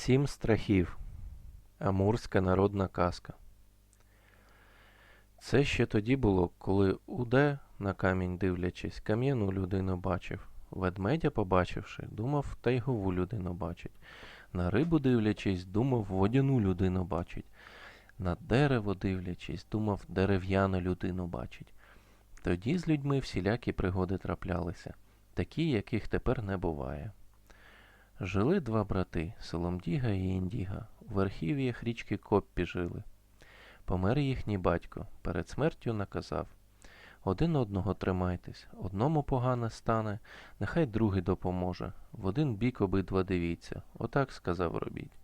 Сім страхів. Амурська народна казка. Це ще тоді було, коли Уде, на камінь дивлячись, кам'яну людину бачив. Ведмедя, побачивши, думав тайгову людину бачить. На рибу дивлячись, думав водяну людину бачить. На дерево дивлячись, думав дерев'яну людину бачить. Тоді з людьми всілякі пригоди траплялися, такі, яких тепер не буває. Жили два брати Соломдіга і Індіга. У верхів'ях річки Коппі жили. Помер їхній батько. Перед смертю наказав Один одного тримайтесь, одному погано стане, нехай другий допоможе. В один бік обидва дивіться. Отак сказав робіть.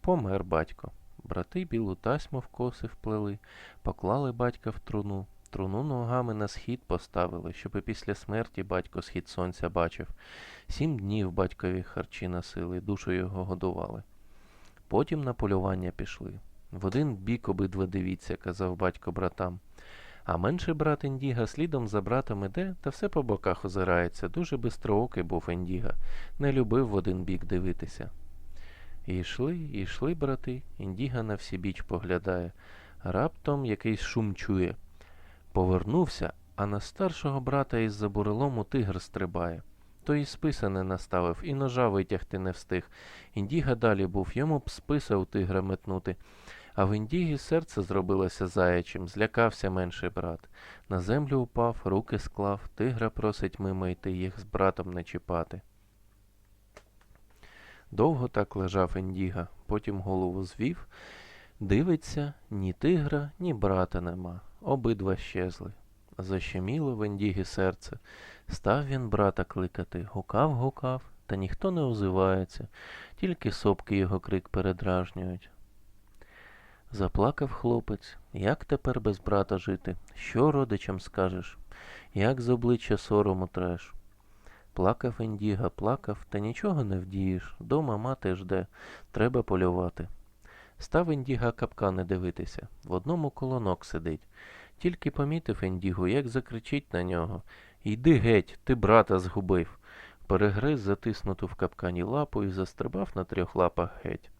Помер батько. Брати білу тасьму в коси вплели, поклали батька в труну. Труну ногами на схід поставили, щоб і після смерті батько схід сонця бачив. Сім днів батькові харчі носили, душу його годували. Потім на полювання пішли. В один бік обидва дивіться, казав батько братам. А менший брат Індіга слідом за братом іде, та все по боках озирається. Дуже бистроокий був Індіга, не любив в один бік дивитися. І йшли, і йшли брати, Індіга на всі біч поглядає. Раптом якийсь шум чує. Повернувся, а на старшого брата із-за бурелому тигр стрибає. Той і списа не наставив, і ножа витягти не встиг. Індіга далі був, йому б списа у тигра метнути. А в Індігі серце зробилося заячим, злякався менший брат. На землю упав, руки склав, тигра просить мимо йти, їх з братом не чіпати. Довго так лежав Індіга, потім голову звів, дивиться, ні тигра, ні брата нема, обидва щезли. Защеміло в Індігі серце. Став він брата кликати, гукав, гукав, та ніхто не озивається, тільки сопки його крик передражнюють. Заплакав хлопець, як тепер без брата жити? Що родичам скажеш? Як з обличчя сорому треш? Плакав Індіга, плакав, та нічого не вдієш. Дома мати жде, треба полювати. Став Індіга капкани дивитися, в одному колонок сидить. Тільки помітив Індігу, як закричить на нього. Йди геть, ти брата згубив. Перегриз затиснуту в капкані лапу і застрибав на трьох лапах геть.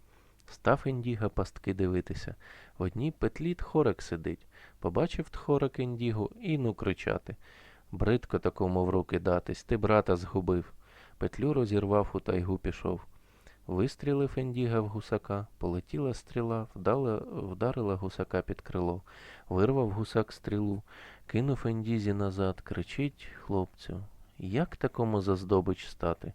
Став Індіга пастки дивитися. В одній петлі тхорик сидить. Побачив тхорик Індігу і ну кричати. Бридко такому в руки датись, ти брата згубив. Петлю розірвав, у тайгу пішов. Вистрілив Індіга в гусака, полетіла стріла, вдала, вдарила гусака під крило, вирвав гусак стрілу, кинув Індізі назад, кричить хлопцю. Як такому за здобич стати?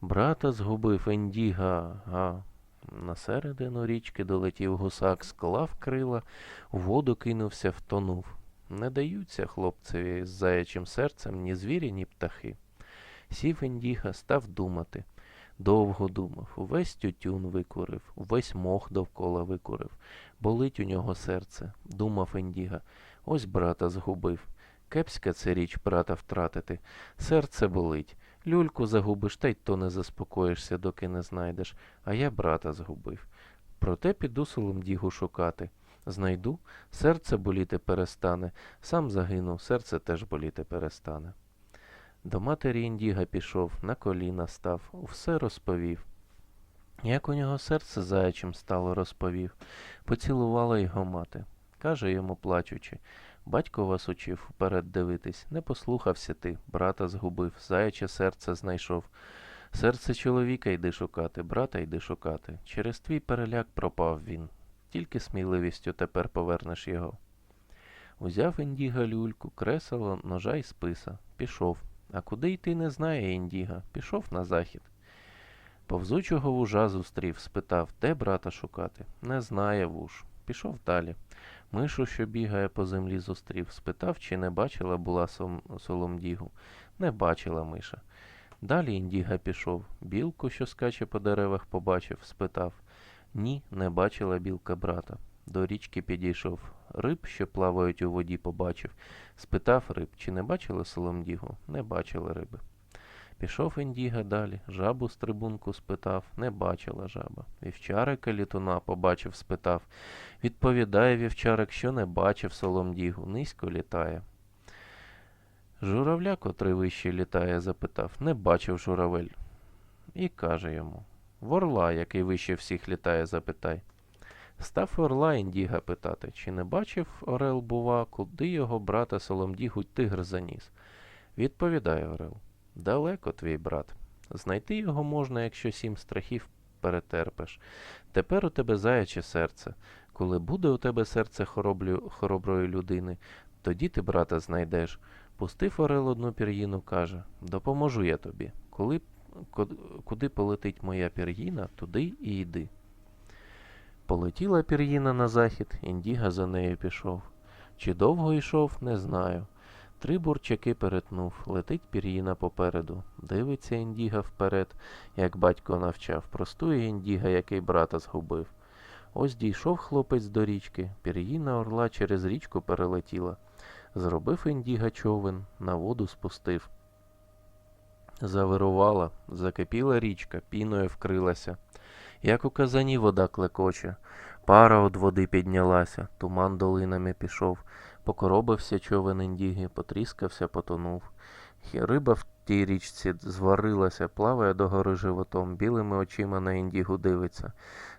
Брата згубив Індіга, га. На середину річки долетів гусак, склав крила, у воду кинувся, втонув. Не даються хлопцеві з заячим серцем ні звірі, ні птахи. Сів Індіга, став думати. Довго думав, увесь тютюн викурив, увесь мох довкола викурив. Болить у нього серце, думав Індіга. Ось брата згубив. Кепська це річ брата втратити. Серце болить. Люльку загубиш, та й то не заспокоїшся, доки не знайдеш, а я брата згубив. Проте піду Соломдігу шукати. Знайду, серце боліти перестане, сам загинув, серце теж боліти перестане. До матері Індіга пішов, на коліна став, все розповів. Як у нього серце заячим стало, розповів. Поцілувала його мати. Каже йому, плачучи, батько вас учив вперед дивитись, не послухався ти, брата згубив, заяче серце знайшов. Серце чоловіка йди шукати, брата йди шукати. Через твій переляк пропав він. Тільки сміливістю тепер повернеш його. Узяв Індіга люльку, кресело, ножа й списа. Пішов. А куди йти не знає Індіга. Пішов на захід. Повзучого вужа зустрів, спитав, де брата шукати. Не знає вуж. Пішов далі. Мишу, що бігає по землі, зустрів, спитав, чи не бачила була. Соломдігу. Не бачила миша. Далі Індіга пішов. Білку, що скаче по деревах, побачив, спитав. Ні, не бачила білка брата. До річки підійшов. Риб, що плавають у воді, побачив. Спитав риб, чи не бачили Соломдігу? Не бачили риби. Пішов Індіга далі, жабу з трибунку спитав, не бачила жаба. Вівчарика літуна побачив, спитав. Відповідає вівчарик, що не бачив Соломдігу, низько літає. Журавля, котрий вище літає, запитав, не бачив журавель. І каже йому В орла, який вище всіх літає, запитай. Став орла індіга питати, чи не бачив Орел, бува, куди його брата Соломдігу тигр заніс. Відповідає Орел. Далеко твій брат. Знайти його можна, якщо сім страхів перетерпиш. Тепер у тебе заяче серце. Коли буде у тебе серце хороблю, хороброї людини, тоді ти брата знайдеш. Пустив Орел одну пір'їну, каже, допоможу я тобі. Коли, куди полетить моя пір'їна, туди і йди. Полетіла пір'їна на захід, індіга за нею пішов. Чи довго йшов, не знаю. Три бурчаки перетнув, летить пір'їна попереду. Дивиться індіга вперед, як батько навчав. Простує індіга, який брата згубив. Ось дійшов хлопець до річки, пір'їна орла через річку перелетіла. Зробив індіга човен, на воду спустив. Завирувала, закипіла річка, піною вкрилася. Як у казані вода клекоче, пара од води піднялася, туман долинами пішов, покоробився човен індіги, потріскався, потонув. Риба в тій річці зварилася, плаває догори животом, білими очима на індігу дивиться.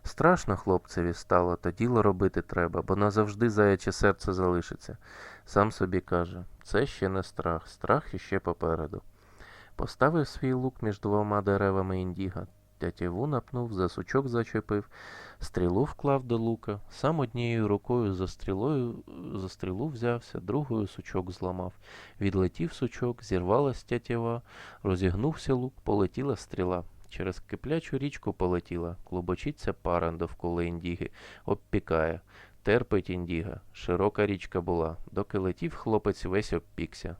Страшно хлопцеві стало, та діло робити треба, бо назавжди заяче серце залишиться. Сам собі каже, це ще не страх, страх іще попереду. Поставив свій лук між двома деревами індіга, тятіву напнув, за сучок зачепив, стрілу вклав до лука, сам однією рукою за стрілою за стрілу взявся, другою сучок зламав. Відлетів сучок, зірвалась тятєва, розігнувся лук, полетіла стріла. Через киплячу річку полетіла, клубочиться пара довкола індіги, обпікає. Терпить індіга, широка річка була, доки летів хлопець весь обпікся.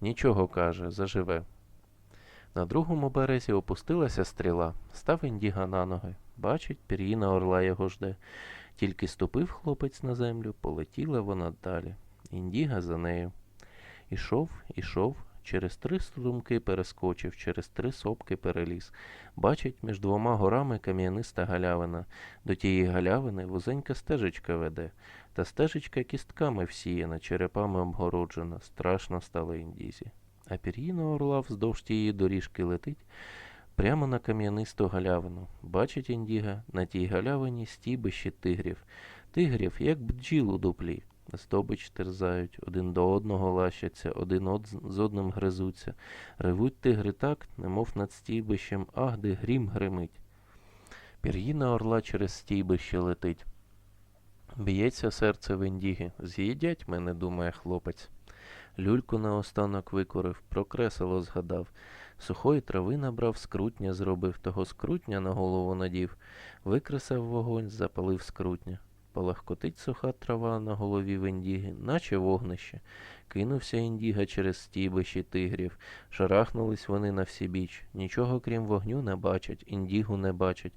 Нічого, каже, заживе. На другому березі опустилася стріла, став індіга на ноги. Бачить, пір'їна орла його жде. Тільки ступив хлопець на землю, полетіла вона далі. Індіга за нею. Ішов, ішов, через три струмки перескочив, через три сопки переліз. Бачить, між двома горами кам'яниста галявина. До тієї галявини вузенька стежечка веде. Та стежечка кістками всіяна, черепами обгороджена. Страшно стало індізі. А пір'їна орла вздовж тієї доріжки летить прямо на кам'янисту галявину. Бачить індіга, на тій галявині стібище тигрів. Тигрів, як бджіл у дуплі. Здобич терзають, один до одного лащаться, один од з одним гризуться. Ревуть тигри так, немов над стійбищем, ах, де грім гримить. Пір'їна орла через стійбище летить. Б'ється серце в індіги. З'їдять мене, думає хлопець. Люльку наостанок викурив, про кресело згадав. Сухої трави набрав, скрутня зробив, того скрутня на голову надів, викресав вогонь, запалив скрутня. Полагкотить суха трава на голові в індіги, наче вогнище. Кинувся індіга через стійбище тигрів. Шарахнулись вони на всі біч. Нічого крім вогню не бачать, індігу не бачать.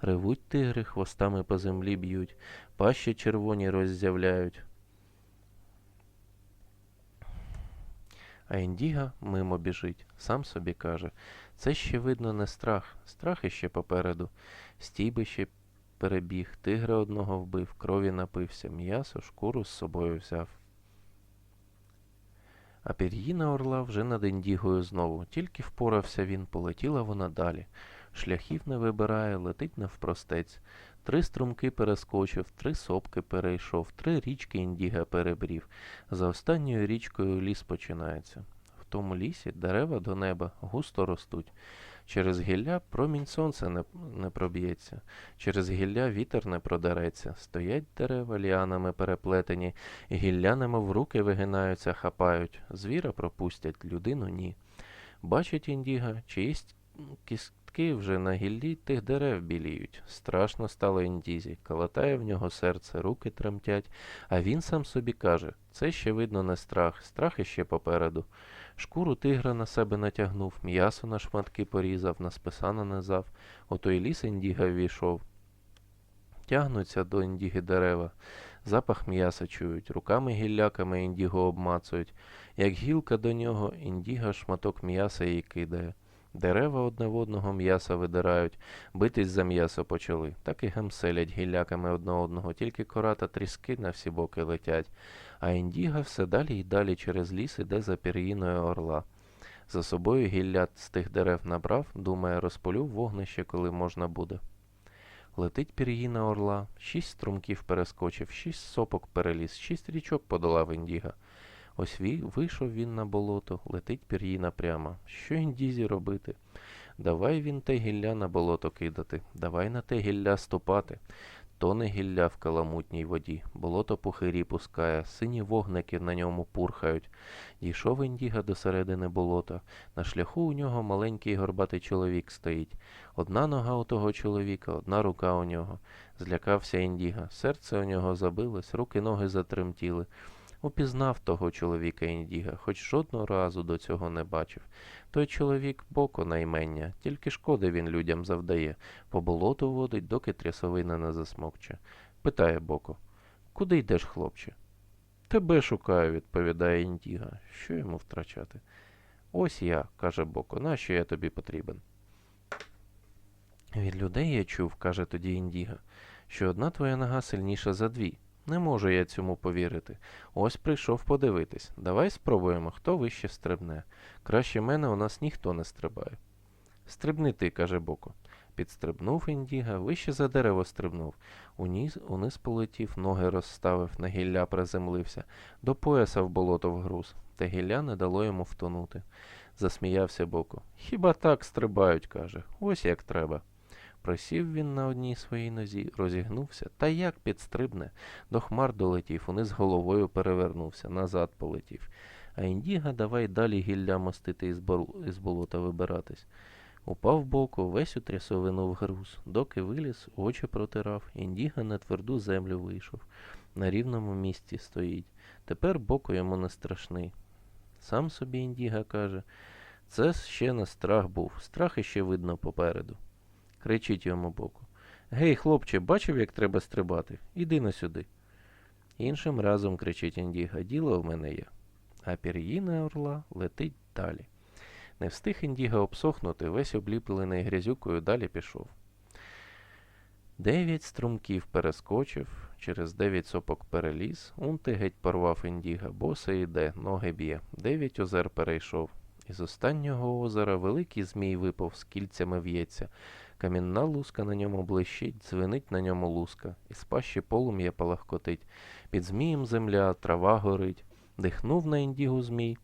Ревуть тигри, хвостами по землі б'ють, пащі червоні роззявляють. А індіга мимо біжить, сам собі каже. Це ще видно не страх, страх іще попереду. Стійбище перебіг, тигра одного вбив, крові напився, м'ясо, шкуру з собою взяв. А пір'їна орла вже над індігою знову. Тільки впорався він, полетіла вона далі. Шляхів не вибирає, летить навпростець. Три струмки перескочив, три сопки перейшов, три річки індіга перебрів. За останньою річкою ліс починається. В тому лісі дерева до неба густо ростуть. Через гілля промінь сонця не, не проб'ється, через гілля вітер не продереться. Стоять дерева ліанами переплетені, і гілля немов руки вигинаються, хапають. Звіра пропустять, людину ні. Бачить індіга, чиїсь кістки вже на гіллі тих дерев біліють. Страшно стало індізі, калатає в нього серце, руки тремтять, а він сам собі каже: це ще видно не страх, страх іще попереду. Шкуру тигра на себе натягнув, м'ясо на шматки порізав, на списа нанизав. У той ліс індіга ввійшов. Тягнуться до індіги дерева, запах м'яса чують, руками гілляками індіго обмацують. Як гілка до нього, індіга шматок м'яса їй кидає. Дерева одне в одного м'яса видирають, битись за м'ясо почали, так і гемселять гілляками одне одного, тільки кора та тріски на всі боки летять, а індіга все далі й далі через ліс іде за пір'їною орла. За собою гілля з тих дерев набрав, думає, розпалю вогнище, коли можна буде. Летить пір'їна орла, шість струмків перескочив, шість сопок переліз, шість річок подолав індіга. Ось вийшов він на болото, летить пір'їна прямо. Що індізі робити? Давай він те гілля на болото кидати, давай на те гілля ступати. Тоне гілля в каламутній воді, болото пухирі пускає, сині вогники на ньому пурхають. Дійшов індіга до середини болота. На шляху у нього маленький горбатий чоловік стоїть. Одна нога у того чоловіка, одна рука у нього. Злякався індіга. Серце у нього забилось, руки ноги затремтіли. Упізнав того чоловіка індіга, хоч жодного разу до цього не бачив. Той чоловік боко наймення, тільки шкоди він людям завдає, по болоту водить, доки трясовина не засмокче. Питає боко, куди йдеш, хлопче? Тебе шукаю, відповідає індіга. Що йому втрачати? Ось я, каже Боко, нащо я тобі потрібен? Від людей я чув, каже тоді індіга, що одна твоя нога сильніша за дві. Не можу я цьому повірити. Ось прийшов подивитись. Давай спробуємо, хто вище стрибне. Краще мене у нас ніхто не стрибає. Стрибни ти, каже Боко. Підстрибнув індіга, вище за дерево стрибнув. Униз, униз полетів, ноги розставив, на гілля приземлився, до пояса в болото вгруз, та гілля не дало йому втонути. Засміявся Боко. Хіба так стрибають, каже. Ось як треба. Присів він на одній своїй нозі, розігнувся, та як підстрибне. До хмар долетів, униз головою перевернувся, назад полетів. А індіга давай далі гілля мостити із, бол- із болота вибиратись. Упав боку, весь у трясовину вгруз, доки виліз, очі протирав, індіга на тверду землю вийшов. На рівному місці стоїть. Тепер боку йому не страшний. Сам собі індіга каже, це ще не страх був, страх іще видно попереду. Кричить йому боку. Гей, хлопче, бачив, як треба стрибати? Іди на сюди. Іншим разом кричить індіга, діло в мене є. А пір'їна орла летить далі. Не встиг індіга обсохнути, весь обліплений грязюкою далі пішов. Дев'ять струмків перескочив, через дев'ять сопок переліз, унти геть порвав індіга, боса йде, ноги б'є, дев'ять озер перейшов. Із останнього озера великий змій випав, з кільцями в'ється. Камінна луска на ньому блищить, дзвенить на ньому луска, із пащі полум'я палахкотить. Під змієм земля, трава горить. Дихнув на індігу змій,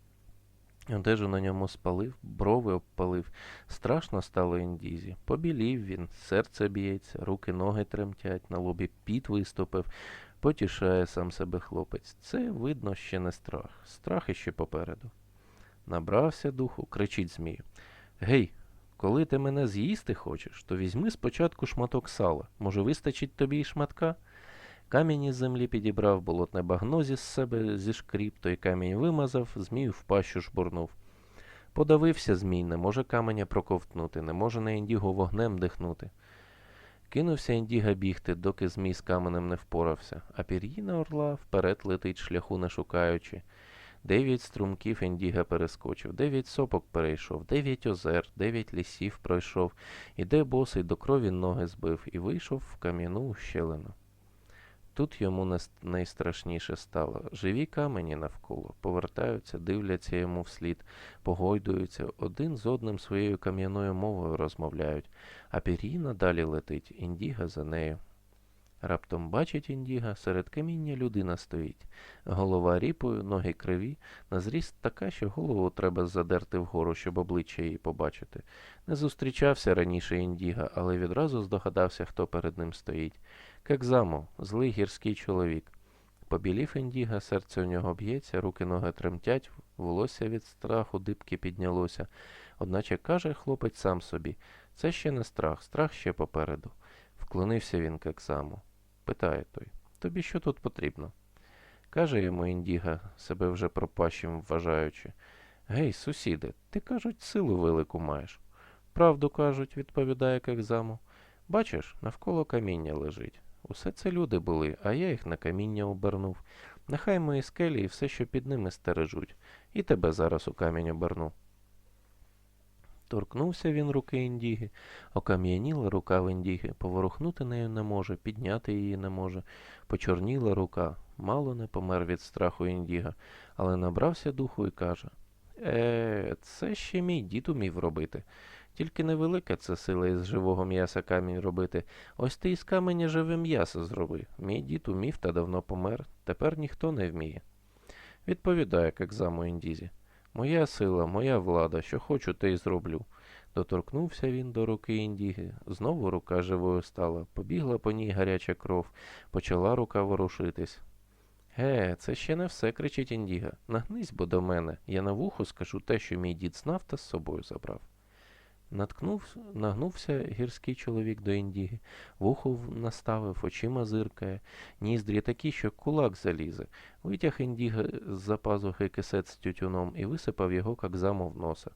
Одежу на ньому спалив, брови обпалив. Страшно стало індізі. Побілів він, серце б'ється, руки ноги тремтять, на лобі піт виступив. Потішає сам себе хлопець. Це, видно, ще не страх. Страх іще попереду. Набрався духу, кричить змію. Гей, коли ти мене з'їсти хочеш, то візьми спочатку шматок сала. Може, вистачить тобі і шматка? Камінь із землі підібрав, болотне багно зі себе зішкріп, той камінь вимазав, змію в пащу жбурнув. Подавився змій, не може каменя проковтнути, не може на індіго вогнем дихнути. Кинувся індіга бігти, доки змій з каменем не впорався, а пір'їна орла вперед летить, шляху не шукаючи. Дев'ять струмків індіга перескочив, дев'ять сопок перейшов, дев'ять озер, дев'ять лісів пройшов, іде босий до крові ноги збив і вийшов в кам'яну ущелину. Тут йому найстрашніше стало. Живі камені навколо, повертаються, дивляться йому вслід, погойдуються, один з одним своєю кам'яною мовою розмовляють, а пір'їна далі летить, індіга за нею. Раптом бачить індіга, серед каміння людина стоїть. Голова ріпою, ноги криві, на зріст така, що голову треба задерти вгору, щоб обличчя її побачити. Не зустрічався раніше індіга, але відразу здогадався, хто перед ним стоїть. Кекзамо, злий гірський чоловік. Побілів індіга, серце у нього б'ється, руки ноги тремтять, волосся від страху дибки піднялося. Одначе каже хлопець сам собі, це ще не страх, страх ще попереду. Вклонився він Кекзаму. Питає той, тобі що тут потрібно? Каже йому індіга, себе вже пропащим вважаючи. Гей, сусіде, ти, кажуть, силу велику маєш. Правду кажуть, відповідає Кекзаму. Бачиш, навколо каміння лежить. Усе це люди були, а я їх на каміння обернув. Нехай мої скелі і все, що під ними стережуть, і тебе зараз у камінь оберну. Торкнувся він руки індіги, окам'яніла рука в індіги, поворухнути нею не може, підняти її не може. Почорніла рука, мало не помер від страху індіга, але набрався духу і каже Е, це ще мій дід умів робити. Тільки невелика це сила із живого м'яса камінь робити. Ось ти із каменя живе м'ясо зроби. Мій дід умів та давно помер. Тепер ніхто не вміє. Відповідає, як заму індізі. Моя сила, моя влада, що хочу, те й зроблю. Доторкнувся він до руки індіги. Знову рука живою стала. Побігла по ній гаряча кров. Почала рука ворушитись. Ге, це ще не все, кричить індіга. Нагнись бо до мене. Я на вухо скажу те, що мій дід знав та з собою забрав. Наткнув, нагнувся гірський чоловік до індіги, вухо наставив, очима зиркає, ніздрі такі, що кулак залізе. Витяг індіга з-за пазухи кисет з тютюном і висипав його какзаму в носа.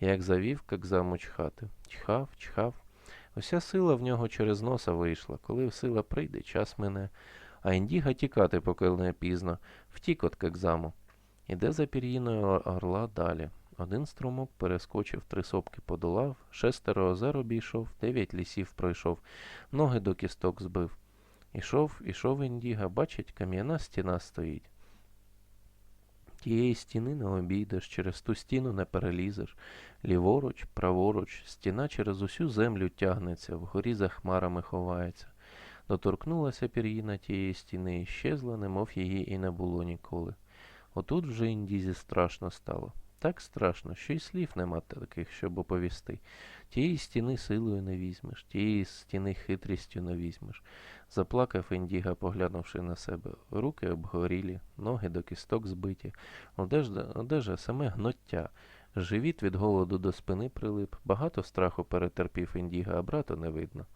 Як завів какзаму чхати. Чхав, чхав. Уся сила в нього через носа вийшла. Коли сила прийде, час мине. А індіга тікати, поки не пізно. Втік от какзаму. Іде за пір'їною орла далі. Один струмок перескочив, три сопки подолав, шестеро озер обійшов, дев'ять лісів пройшов, ноги до кісток збив. Ішов, ішов індіга, бачить, кам'яна стіна стоїть. Тієї стіни не обійдеш, через ту стіну не перелізеш. Ліворуч, праворуч, стіна через усю землю тягнеться, вгорі за хмарами ховається. Доторкнулася пір'їна тієї стіни і щезла, немов її і не було ніколи. Отут вже індізі страшно стало. Так страшно, що й слів нема таких, щоб оповісти. Тієї стіни силою не візьмеш, тієї стіни хитрістю не візьмеш. Заплакав індіга, поглянувши на себе. Руки обгорілі, ноги до кісток збиті, одежа, одежа саме гноття. Живіт від голоду до спини прилип, багато страху перетерпів індіга, а брата не видно.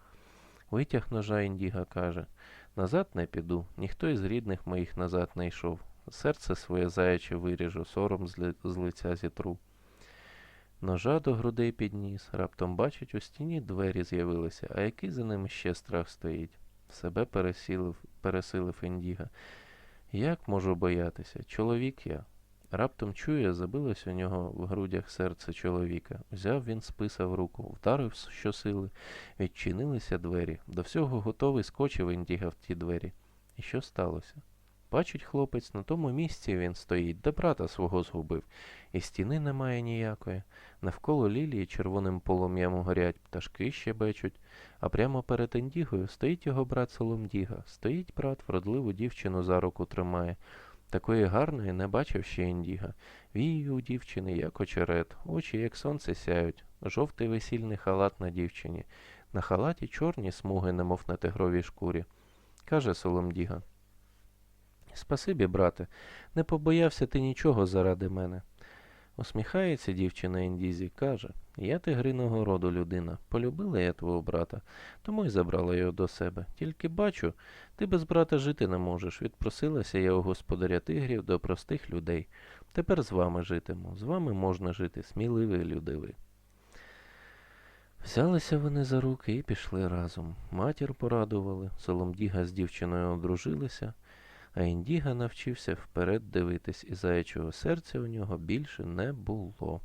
Витяг ножа індіга каже Назад не піду, ніхто із рідних моїх назад не йшов. Серце своє заяче виріжу, сором з, ли- з лиця зітру. Ножа до грудей підніс, раптом бачить, у стіні двері з'явилися, а який за ними ще страх стоїть. Себе пересилив, пересилив індіга. Як можу боятися? Чоловік я. Раптом чує, забилось у нього в грудях серце чоловіка. Взяв він списа в руку, вдарив щосили, відчинилися двері. До всього готовий скочив індіга в ті двері. І що сталося? Бачить хлопець, на тому місці він стоїть, де брата свого згубив, і стіни немає ніякої. Навколо лілії червоним полум'ям горять, пташки щебечуть, а прямо перед індігою стоїть його брат Соломдіга. Стоїть брат, вродливу дівчину за руку тримає. Такої гарної не бачив ще індіга. Вії у дівчини, як очерет, очі, як сонце сяють, жовтий весільний халат на дівчині. На халаті чорні смуги, немов на тигровій шкурі. Каже Соломдіга. Спасибі, брате, не побоявся ти нічого заради мене. Усміхається дівчина Індізі, каже, я тигриного роду людина, полюбила я твого брата, тому й забрала його до себе. Тільки бачу, ти без брата жити не можеш. Відпросилася я у господаря тигрів до простих людей. Тепер з вами житиму, з вами можна жити, сміливі люди ви. Взялися вони за руки і пішли разом. Матір порадували, Соломдіга з дівчиною одружилися, а індіга навчився вперед дивитись, і заячого серця у нього більше не було.